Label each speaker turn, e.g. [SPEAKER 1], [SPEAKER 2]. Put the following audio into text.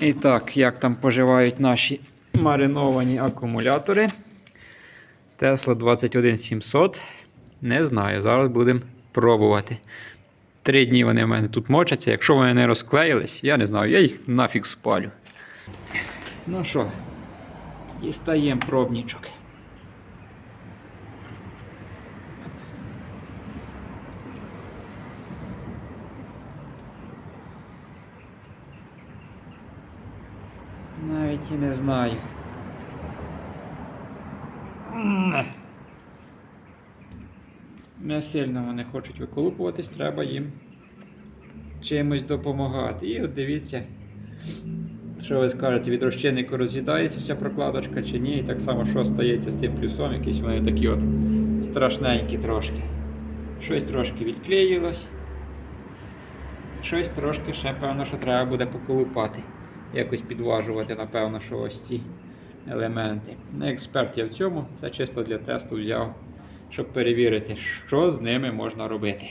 [SPEAKER 1] І так, як там поживають наші мариновані акумулятори. Tesla 21700. Не знаю, зараз будемо пробувати. Три дні вони в мене тут мочаться. Якщо вони не розклеїлись, я не знаю, я їх нафіг спалю. Ну що, дістаємо пробничок. Навіть і не знаю. Не сильно вони хочуть виколупуватись, треба їм чимось допомагати. І от дивіться, що ви скажете, від розчиннику роз'їдається ця прокладочка чи ні. І так само, що стається з цим плюсом, якісь вони такі от страшненькі трошки. Щось трошки відклеїлось. Щось трошки ще, певно, що треба буде поколупати. Якось підважувати, напевно, що ось ці елементи. Не експерт я в цьому, це чисто для тесту взяв, щоб перевірити, що з ними можна робити.